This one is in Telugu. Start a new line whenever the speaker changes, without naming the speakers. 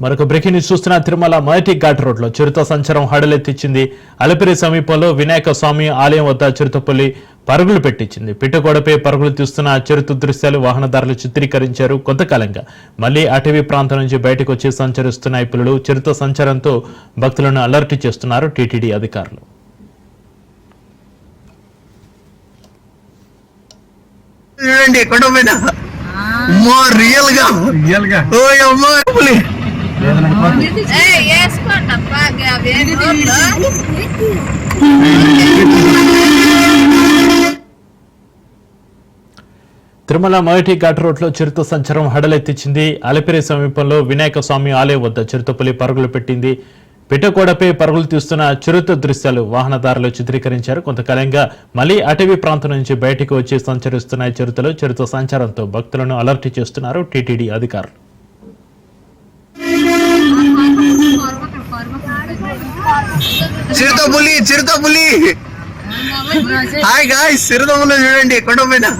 మరొక బ్రేకింగ్ న్యూస్ చూస్తున్న తిరుమల మొదటి ఘాట్ రోడ్లో చిరుత సంచారం హడలెత్తించింది అలిపిరి సమీపంలో వినాయక స్వామి ఆలయం వద్ద చిరుతపులి పరుగులు పెట్టించింది. పిట్టగోడపై పరుగులు తీస్తున్న చిరుత దృశ్యాలు వాహనదారులు చిత్రీకరించారు. కొంతకాలంగా మళ్ళీ అటవీ ప్రాంతం నుంచి బయటకు వచ్చి సంచరిస్తున్న ఈ పులులు చిరుత సంచారంతో భక్తులను అలర్ట్ చేస్తున్నారు టీటీడీ అధికారులు.
ఎక్కడో పోయినా అమ్మో
రియల్గా? రియల్గా.
ఓ అమ్మో
తిరుమల మొదటి ఘాట్ రోడ్లో చిరుత సంచారం హడలెత్తించింది అలిపిరి సమీపంలో వినాయక స్వామి ఆలయం వద్ద చిరుతపులి పరుగులు పెట్టింది. పిట్టకోడపై పరుగులు తీస్తున్న చిరుత దృశ్యాలు వాహనదారులు చిత్రీకరించారు. కొంతకాలంగా మళ్ళీ అటవీ ప్రాంతం నుంచి బయటికి వచ్చి సంచరిస్తున్న ఈ చిరుతలు. చిరుత సంచారంతో భక్తులను అలర్ట్ చేస్తున్నారు టీటీడీ అధికారులు.
చిరుత పులి చిరుత పులి హాయ్ గాయ్ చిరుత పులి చూడండి ఎక్కడో పోయినా.